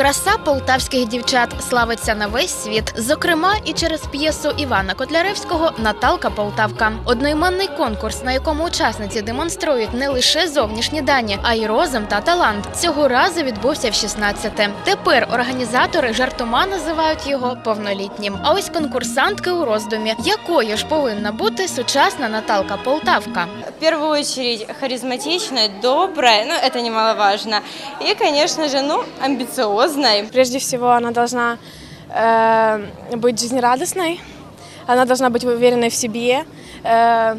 Краса полтавських дівчат славиться на весь світ, зокрема і через п'єсу Івана Котляревського Наталка Полтавка. Одноіменний конкурс, на якому учасниці демонструють не лише зовнішні дані, а й розум та талант. Цього разу відбувся в 16-те. Тепер організатори жартома називають його повнолітнім. А ось конкурсантки у роздумі, якою ж повинна бути сучасна Наталка Полтавка. В первую очередь харизматичной, доброй, ну это немаловажно. И, конечно же, ну, амбициозной. Прежде всего, она должна э, быть жизнерадостной, она должна быть уверенной в себе, э,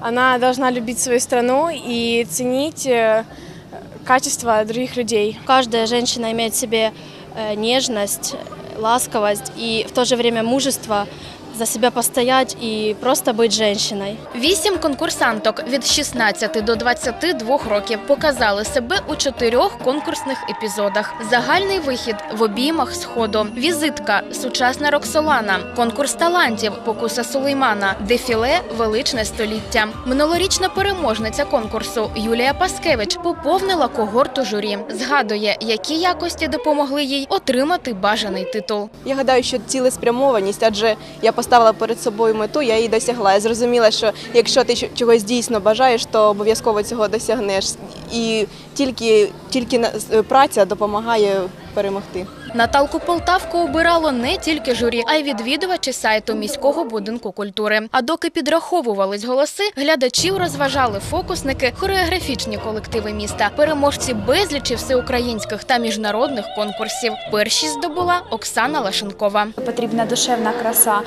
она должна любить свою страну и ценить э, качество других людей. Каждая женщина имеет в себе э, нежность, ласковость и в то же время мужество за себя постоять и просто быть женщиной. Вісім конкурсанток від 16 до 22 років показали себе у чотирьох конкурсних епізодах. Загальний вихід в обіймах сходу, візитка, сучасна Роксолана, конкурс талантів, покуса Сулеймана, дефіле величне століття. Минулорічна переможниця конкурсу Юлія Паскевич поповнила когорту журі. Згадує, які якості допомогли їй отримати бажаний титул. Я гадаю, що цілеспрямованість, адже я поставила перед собою мету, я її досягла. Я зрозуміла, що якщо ти чо- чогось дійсно бажаєш, то обов'язково цього досягнеш. І тільки, тільки на- праця допомагає перемогти. Наталку Полтавку обирало не тільки журі, а й відвідувачі сайту міського будинку культури. А доки підраховувались голоси, глядачів розважали фокусники, хореографічні колективи міста, переможці безлічі всеукраїнських та міжнародних конкурсів. Перші здобула Оксана Лашенкова. потрібна душевна краса.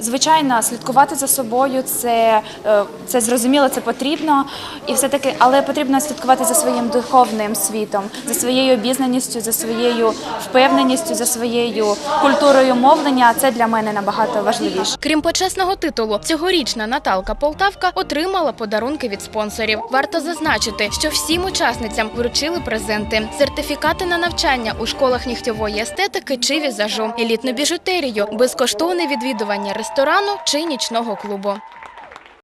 Звичайно, слідкувати за собою це, е, це зрозуміло, це потрібно, і все таки, але потрібно слідкувати за своїм духовним світом, за своєю обізнаністю, за своєю впевненістю, за своєю культурою мовлення. Це для мене набагато важливіше. Крім почесного титулу, цьогорічна Наталка Полтавка отримала подарунки від спонсорів. Варто зазначити, що всім учасницям вручили презенти, сертифікати на навчання у школах нігтєвої естетики чи візажу, елітну біжутерію, безкоштовне відвідування ресторану чи нічного клубу.